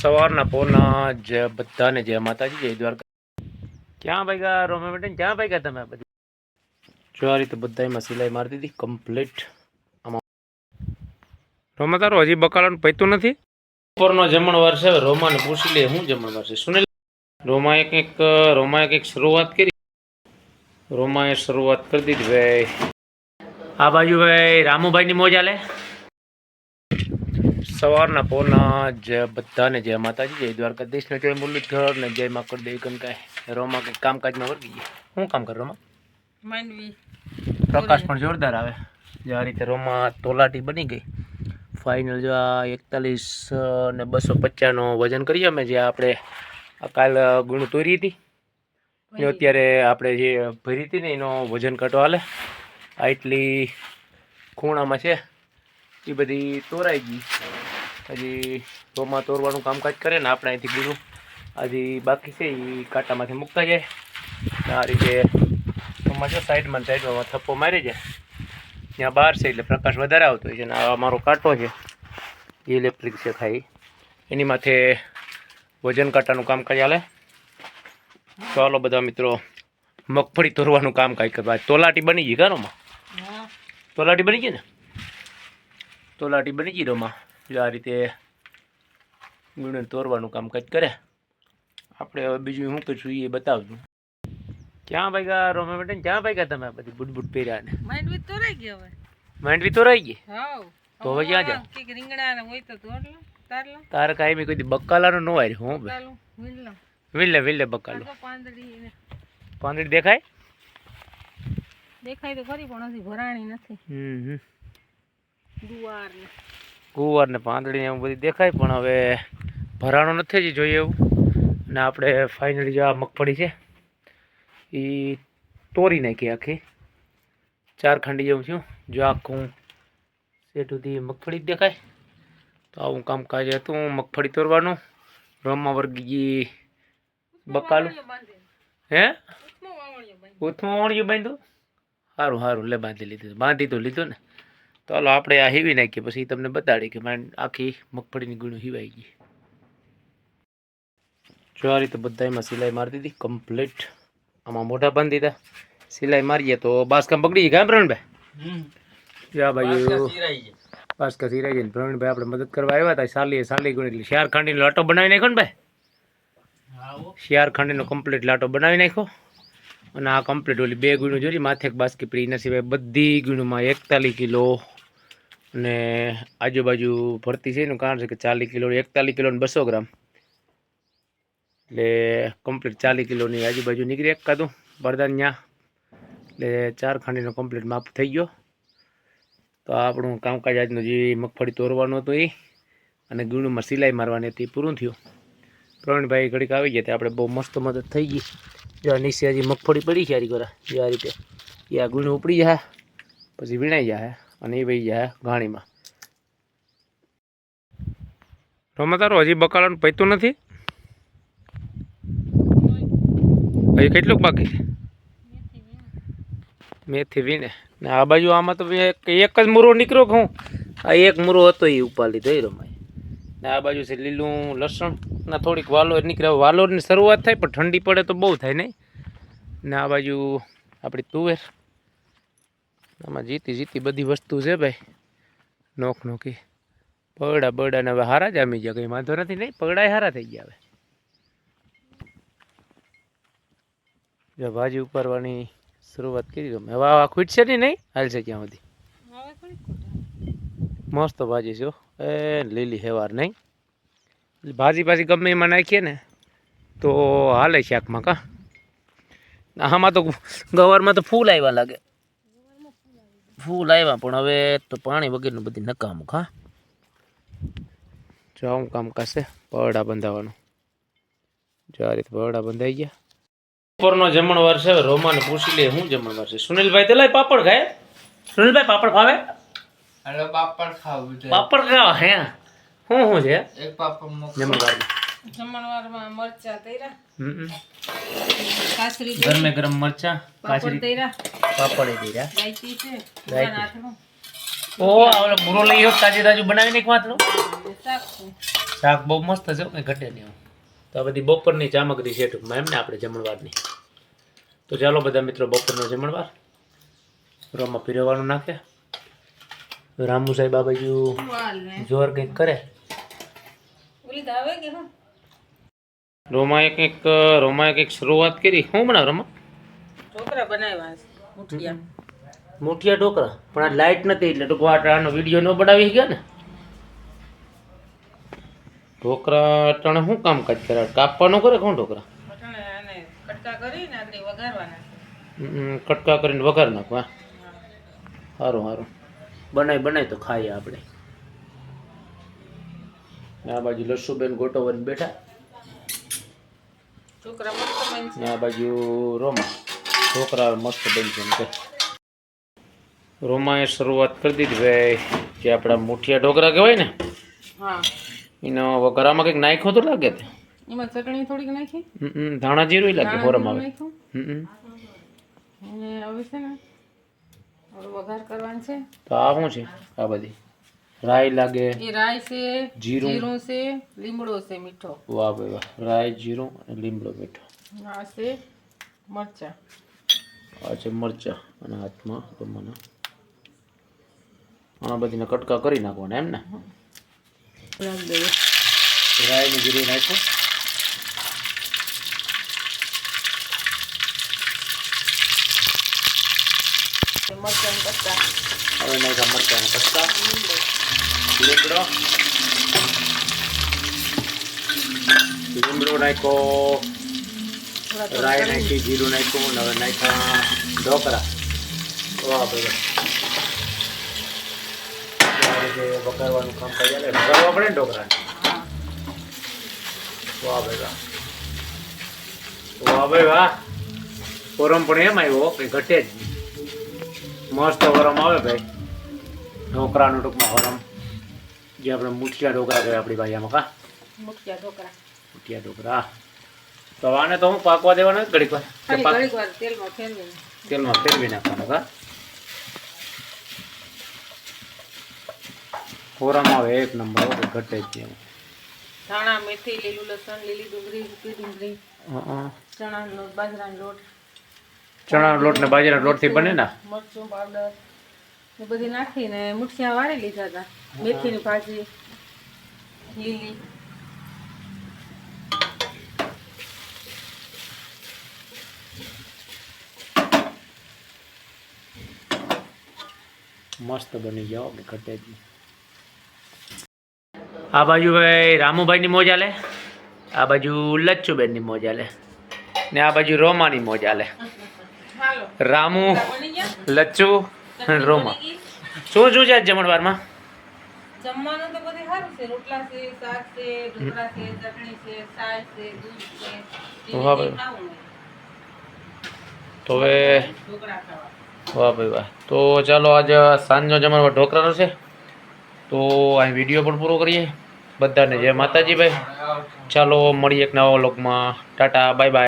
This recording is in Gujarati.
સવારના પોના જય બધાને જય માતાજી જય દ્વારકા. ક્યાં ભાઈગા રોમે બેટા ક્યાં ભાઈગા તમે બધી? જો આ રીતે બધામાં સિલાઈ મારી દીધી કમ્પ્લીટ. આમાં રોમા તારો હજી બકાલાનું પૈતું નથી? બપોરનો જમણવાર છે રોમાને પૂછી લે હું જમણવાર છે? સુનિલ રોમાએ કંઈક રોમાએ કંઈક શરૂઆત કરી. રોમાએ શરૂઆત કરી દીધી ભાઈ. આ બાજુ ભાઈ રામુભાઈની મોજ આલે સવારના પોના જ બધાને જય માતાજી જય દ્વારકાધીશ ને જય મુરલીધર ને જય માકડ દેવ કનકાય રોમાં કંઈક કામકાજમાં વર્ગી ગયા શું કામ કર રોમાં? માંડવી પ્રકાશ પણ જોરદાર આવે. જે આ રીતે રોમાં તોલાટી બની ગઈ. ફાઇનલ જો આ એકતાલીસ ને બસો પચાસનો વજન કરીએ અમે જે આપણે કાલ ગુણ તોરી હતી. એ અત્યારે આપણે જે ભરી હતી ને એનો વજન કાંટો હાલે. આટલી એટલી ખૂણામાં છે. એ બધી તોરાઈ ગઈ. હજી રોમાં તોરવાનું કામકાજ કરે ને આપણે અહીંથી બીજું. હજી બાકી છે એ કાંટામાંથી મૂકતા જાય. ને આ રીતે રોમાં જો સાઈડમાં સાઈડમાં થપ્પો મારી જાય. ત્યાં બહાર છે એટલે પ્રકાશ વધારે આવતો હોય છે અને આ અમારો કાંટો છે. એ ઇલેક્ટ્રિક છે ખાઈ. એની માથે વજન કાંટાનું કામકાજ હાલે. ચાલો બધા મિત્રો મગફળી તોરવાનું કામકાજ કરવા. તોલાટી બની ગઈ કારોમાં તોલાટી બની ગઈ ને? તોલાટી બની ગઈ રોમાં? જો આ રીતે ગુણે તોરવાનું કામકાજ કરે. આપણે હવે બીજું શું કરીશું એ બતાવશું. ક્યાં ભાગ્યા રોમે બેટા ક્યાં ભાગ્યા તમે બધી બુટ બુટ પહેર્યા ને માંડવી તો રહી ગયો હવે. માંડવી તો રહી ગઈ? હા તો હવે ક્યાં જાવ? કંઈક રીંગણા ને હોય તો તોડ લો તાર લો. તારે કાંઈ કોઈ દી નો નો વાય હું બે વિલ્લે વિલ્લે બક્કાલો. પાંદડી પાંદડી દેખાય? દેખાય તો ખરી પણ હજી ભરાણી નથી. હમ હમ. ગુવાર ને. કુંવર ને પાંદડી એવું બધી દેખાય પણ હવે ભરાણો નથી જ જોઈએ એવું. અને આપણે ફાઇનલી જો આ મગફળી છે એ તોરી નાખી આખી. ચાર ખંડી જેવું છું જો આખું સેટ સુધી મગફળી જ દેખાય. તો આવું કામકાજ હતું મગફળી તોરવાનું. રમવા વર્ગી બકાલું. હે? ઉથમું વાવણિયું બાંધ્યું. સારું સારું લે બાંધી લીધું. બાંધી તો લીધું ને. તો હાલો આપણે આ હીવી નાખીએ પછી તમને બતાડી કે મારે આખી મગફળીની ગુણું હીવાઈ ગઈ. જો આ રીતે બધામાં સિલાઈ મારી દીધી કમ્પ્લીટ. આમાં મોઢા બાંધી દીધા. સિલાઈ મારીએ તો બાસકામ પકડી ગયા કાં પ્રવીણભાઈ? યા ભાઈ બાસકા સિરાઈ જાય પ્રવીણભાઈ આપણે મદદ કરવા આવ્યા હતા સાલી સાલી ગુણ એટલે શિયાર ખાંડીનો લાટો બનાવી નાખ્યો ને ભાઈ? શિયાર ખાંડીનો કમ્પ્લીટ લાટો બનાવી નાખ્યો. અને આ કમ્પ્લીટ ઓલી બે ગુણું જોરી માથે બાસ્કી પડી એના સિવાય બધી ગુણમાં એકતાલીસ કિલો અને આજુબાજુ ભરતી છે એનું કારણ છે કે ચાલીસ કિલો એકતાલીસ કિલો ને બસો ગ્રામ. એટલે કમ્પ્લીટ ચાલીસ કિલોની આજુબાજુ નીકળી એક કાદું બરદાન ત્યાં એટલે ચાર ખાંડીનો કમ્પ્લીટ માપ થઈ ગયો. તો આપણું કામકાજ આજનું જે મગફળી તોરવાનું હતું એ અને ગુણમાં સિલાઈ મારવાની હતી પૂરું થયું. પ્રવીણભાઈ ઘડીક આવી ગયા તે આપણે બહુ મસ્ત મદદ થઈ ગઈ. જો નીચે હજી મગફળી પડી છે હારી કરા જે આ રીતે. એ આ ગુણ ઉપડી જાય પછી વીણાઈ જાય અને એ વહી જાય ઘાણીમાં. રોમા તારો હજી બકાલાનું પૈતું નથી? હજી કેટલુંક બાકી છે? મેથી વીણે. ને આ બાજુ આમાં તો એક જ મૂરો નીકળ્યો હું? આ એક મૂરો હતો એ ઉપાલી દઈ રમાય ને આ બાજુ છે લીલું લસણ. ના થોડીક વાલોર નીકળે વાલોરની શરૂઆત થાય પણ ઠંડી પડે તો બહુ થાય નહીં. ને આ બાજુ આપણી તુવેર. આમાં જીતી જીતી બધી વસ્તુ છે ભાઈ. નોખ નોખી. પગડા બગડા ને હવે હારા જામી ગયા. કંઈ વાંધો નથી નહીં પગડાય હારા થઈ ગયા હવે. જો ભાજી ઉપાડવાની શરૂઆત કરી ગમે હવે આ ખૂટશે નહીં નહીં? હાલશે ક્યાં સુધી. મસ્ત ભાજી છે એ લીલી હેવાર નહીં? ભાજી પાછી ગમે એમાં નાખીએ ને તો હાલે શાકમાં કા. આમાં તો ગવારમાં તો ફૂલ આવ્યા લાગે. ફૂલ આવ્યા પણ હવે તો પાણી વગેરેનું બધી નકામું હા? જો આવું કામ કરશે પવડા બંધાવવાનું જો આ રીતે પવડા બંધાઈ ગયા. બપોરનો જમણવાર છે હવે રોમાને પૂછી લે શું જમણવાર છે? સુનિલભાઈ તો લાય પાપડ ખાય. સુનિલભાઈ પાપડ ખાવે અરે પાપડ ખાવું છે પાપડ ખાવા હે? શું શું છે? એક પાપડ મોકલો જમણવારમાં. જમણવારમાં મરચા તૈરા હમ કાસરી ગરમે ગરમ મરચા કાસરી. તૈરા પાપડ દીધા. ઓ આ ઓલો લઈ આવ્યો તાજે તાજું બનાવીને એક વાતનું? છે. શાક બહુ મસ્ત છે કંઈ ઘટે નહીં તો આ બધી બપોરની ચામકડી છે ટૂંકમાં એમ ને આપણે જમણવારની. તો ચાલો બધા મિત્રો બપોરનો જમણવાર. રોમાં પીરવવાનું નાખે. રામુ સાહેબ આ બાજુ જોર કંઈક કરે. ઓલી તો આવે કે રોમાએ કંઈક રોમાએ કંઈક શરૂઆત કરી. હું બનાવ રોમા ઢોકળા બનાવ્યા છે મુઠિયા મુઠિયા ઢોકળા. પણ આ લાઇટ નથી એટલે ટૂંકમાં આ આનો વીડિયો ન બનાવી ગયા ને? ઢોકળા અટાણે શું કામકાજ કરે? કાપવાનું કરે કોણ ઢોકળા? કટકા કરીને વઘાર નાખવા. સારું સારું બનાય બનાય તો ખાઈએ આપણે. આ બાજુ ગોટો ગોટોવન બેઠા. છોકરા આ બાજુ રોમા. છોકરા મસ્ત બનશે એમ કે. રોમાએ શરૂઆત કરી દીધી ભાઈ જે આપણા મુઠિયા ઢોકળા કહેવાય ને હા. એનો વઘારામાં કંઈક નાખ્યો તો લાગે તે? એમાં ચટણી થોડીક નાખી? હમ, ધાણા જીરું લાગે ફોરમ આવે. હમ. અને હવે છે ને વઘાર કરવાનું છે. તો આ શું છે? આ બધી? રાઈ લાગે એ રાઈ છે જીરું. જીરું છે લીમડો છે મીઠો. વાહ ભાઈ વાહ. રાઈ જીરું અને લીમડો મીઠો. આ છે મરચા. આ છે મરચાં અને હાથમાં ગમવાના આ બધીને કટકા કરી નાખવાના એમ ને? રાયની જીરું નાખ્યું. મરચાં કટકા. હવે નાખ્યા મરચાં કટકા. લીમડો લીમડો. લીમડો નાખ્યો. રાઈ નાખી જીરું નાખ્યું હવે નાખ્યા. ઢોકળા વાહ ભાઈ વાહ. આ રીતે વઘારવાનું કામ કરી ચાલે વઘારવા પડે ને ઢોકળાને વાહ ભાઈ વાહ. વાહ ભાઈ વાહ. ગરમ પણ એમ આવ્યો કે ઘટે જ મસ્ત ગરમ આવે ભાઈ. ઢોકરાનું ટૂંકમાં ગરમ. જે આપણે મુઠિયા ઢોકરા કહેવાય આપણી ભાષામાં કા? મુઠિયા ઢોકળા. મુઠિયા ઢોકરા તો આને તો હું પાકવા દેવાના ઘડીક વાર. પાક- ઘડીક વાર તેલમાં તેલમાં ફેરવી નાખવાનું કા ખોરામાં આવે એક નંબર ઘટે જ ધાણા મેથી લીલું લસણ લીલી ડુંગળી સૂકી ડુંગળી. ચણાનો લોટ બાજરાનો લોટ. ચણાનો લોટ ને બાજરાના લોટથી બને ને? મરચું પાવડર એ બધી નાખીને મુઠિયા વાળી લીધા હતા. મેથીની ભાજી લીલી. મસ્ત બની જાઓ કે આ બાજુ ભાઈ રામુભાઈની મોજ આલે આ બાજુ લચ્છુબેનની મોજ આલે ને આ બાજુ રોમાની મોજ આલે. રામુ લચ્છુ રોમા. શું શું છે જમણવારમાં? જમવાનું તો બધું સારું છે. રોટલા છે શાક છે ઢોકળા છે ચટણી છે છાશ છે દૂધ છે વાહ ભાઈ. તો હવે વાહ ભાઈ વાહ. તો ચાલો આજ સાંજનો જમણવાર ઢોકરાનો છે. તો અહીં વીડિયો પણ પૂરો કરીએ. બધાને જય માતાજી ભાઈ. ચાલો મળીએ એક નવા વ્લોગમાં. Tata bye bye